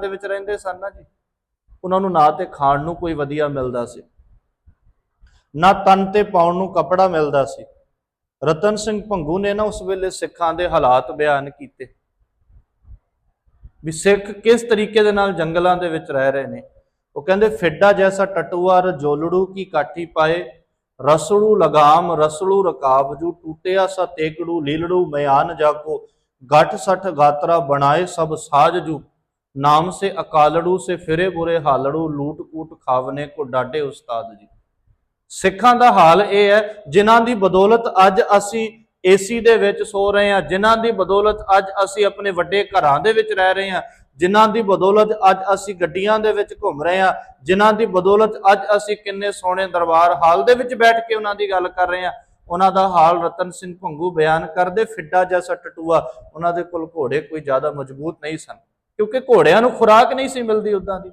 ਦੇ ਵਿੱਚ ਰਹਿੰਦੇ ਸਨ ਨਾ ਜੀ। ਉਹਨਾਂ ਨੂੰ ਨਾ ਤੇ ਖਾਣ ਨੂੰ ਕੋਈ ਵਧੀਆ ਮਿਲਦਾ ਸੀ, ਨਾ ਤਨ ਤੇ ਪਾਉਣ ਨੂੰ ਕੱਪੜਾ ਮਿਲਦਾ ਸੀ। ਰਤਨ ਸਿੰਘ ਭੰਗੂ ਨੇ ਨਾ ਉਸ ਵੇਲੇ ਸਿੱਖਾਂ ਦੇ ਹਾਲਾਤ ਬਿਆਨ ਕੀਤੇ ਵੀ ਸਿੱਖ ਕਿਸ ਤਰੀਕੇ ਦੇ ਨਾਲ ਜੰਗਲਾਂ ਦੇ ਵਿੱਚ ਰਹਿ ਰਹੇ ਨੇ। ਉਹ ਕਹਿੰਦੇ, ਫਿੱਡਾ ਜੈਸਾ ਟਟੂਆ, ਰਜੋਲੜੂ ਕੀ ਕਾਠੀ ਪਾਏ, ਰਸੜੂ ਲਗਾਮ, ਰਸੜੂ ਰਕਾਬ ਜੂ ਟੂਟਿਆ ਸਾ ਤੇਕੜੂ, ਲੀਲੜੂ, ਮਿਆਨ ਜਾਕੋ, ਗੱਠ ਸਠ ਗਾਤਰਾ ਬਣਾਏ, ਸਭ ਸਾਜ ਜੂ ਨਾਮ ਸੇ ਅਕਾਲੜੂ, ਸੇ ਫਿਰੇ ਬੁਰੇ ਹਾਲੜੂ, ਲੂਟ ਕੂਟ ਖਾਵਨੇ ਕੋ ਡਾਡੇ ਉਸਤਾਦ ਜੀ। ਸਿੱਖਾਂ ਦਾ ਹਾਲ ਇਹ ਹੈ, ਜਿਨ੍ਹਾਂ ਦੀ ਬਦੌਲਤ ਅੱਜ ਅਸੀਂ ਏਸੀ ਦੇ ਵਿੱਚ ਸੋ ਰਹੇ ਹਾਂ, ਜਿਨ੍ਹਾਂ ਦੀ ਬਦੌਲਤ ਅੱਜ ਅਸੀਂ ਆਪਣੇ ਵੱਡੇ ਘਰਾਂ ਦੇ ਵਿੱਚ ਰਹਿ ਰਹੇ ਹਾਂ, ਜਿਨ੍ਹਾਂ ਦੀ ਬਦੌਲਤ ਅੱਜ ਅਸੀਂ ਗੱਡੀਆਂ ਦੇ ਵਿੱਚ ਘੁੰਮ ਰਹੇ ਹਾਂ, ਜਿਨ੍ਹਾਂ ਦੀ ਬਦੌਲਤ ਅੱਜ ਅਸੀਂ ਕਿੰਨੇ ਸੋਹਣੇ ਦਰਬਾਰ ਹਾਲ ਦੇ ਵਿੱਚ ਬੈਠ ਕੇ ਉਹਨਾਂ ਦੀ ਗੱਲ ਕਰ ਰਹੇ ਹਾਂ। ਉਹਨਾਂ ਦਾ ਹਾਲ ਰਤਨ ਸਿੰਘ ਭੰਗੂ ਬਿਆਨ ਕਰਦੇ, ਫਿੱਡਾ ਜੈਸਾ ਟਟੂਆ, ਉਹਨਾਂ ਦੇ ਕੋਲ ਘੋੜੇ ਕੋਈ ਜ਼ਿਆਦਾ ਮਜ਼ਬੂਤ ਨਹੀਂ ਸਨ। ਕਿਉਂਕਿ ਘੋੜਿਆਂ ਨੂੰ ਖੁਰਾਕ ਨਹੀਂ ਸੀ ਮਿਲਦੀ ਉਦਾਂ ਦੀ।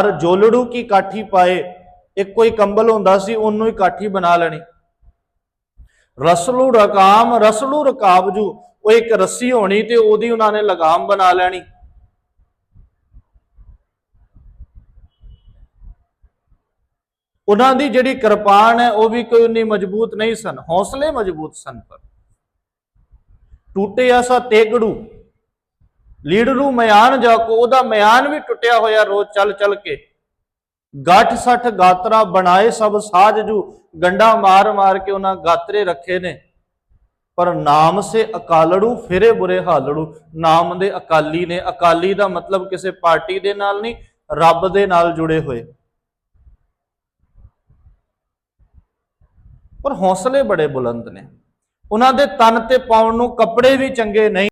ਅਰ ਜੋਲੜੂ ਕੀ ਕਾਠੀ ਪਾਏ, ਇੱਕ ਕੋਈ ਕੰਬਲ ਹੁੰਦਾ ਸੀ, ਉਹਨੂੰ ਹੀ ਕਾਠੀ ਬਣਾ ਲੈਣੀ। ਰਸਲੂ ਰਕਾਮ, ਰਸਲੂ ਰਕਾਬਜੂ, ਉਹ ਇੱਕ ਰੱਸੀ ਹੋਣੀ ਤੇ ਉਹਦੀ ਉਹਨਾਂ ਨੇ ਲਗਾਮ ਬਣਾ ਲੈਣੀ। ਉਹਨਾਂ ਦੀ ਜਿਹੜੀ ਕਿਰਪਾਨ ਹੈ, ਉਹ ਵੀ ਕੋਈ ਉਨੀ ਮਜ਼ਬੂਤ ਨਹੀਂ ਸਨ। ਹੌਸਲੇ ਮਜ਼ਬੂਤ ਸਨ ਪਰ। ਟੂਟੇ ਆਸਾ ਤੇਗੜੂ ਲੀਡਰੂ ਮਿਆਨ ਜਾਕੋ ਉਹਦਾ ਮਿਆਨ ਵੀ ਟੁੱਟਿਆ ਹੋਇਆ ਰੋਜ਼ ਚੱਲ ਚੱਲ ਕੇ। ਗੱਠ ਸੱਠ ਗਾਤਰਾ ਬਣਾਏ ਸਭ ਸਾਜ ਜੂ, ਗੰਡਾ ਮਾਰ ਮਾਰ ਕੇ ਉਹਨਾਂ ਗਾਤਰੇ ਰੱਖੇ ਨੇ। ਪਰ ਨਾਮ ਸੇ ਅਕਾਲੜੂ, ਫਿਰੇ ਬੁਰੇ ਹਾਲੜੂ। ਨਾਮ ਦੇ ਅਕਾਲੀ ਨੇ, ਅਕਾਲੀ ਦਾ ਮਤਲਬ ਕਿਸੇ ਪਾਰਟੀ ਦੇ ਨਾਲ ਨਹੀਂ, ਰੱਬ ਦੇ ਨਾਲ ਜੁੜੇ ਹੋਏ। ਪਰ ਹੌਸਲੇ ਬੜੇ ਬੁਲੰਦ ਨੇ। ਉਹਨਾਂ ਦੇ ਤਨ ਤੇ ਪਾਉਣ ਨੂੰ ਕੱਪੜੇ ਵੀ ਚੰਗੇ ਨਹੀਂ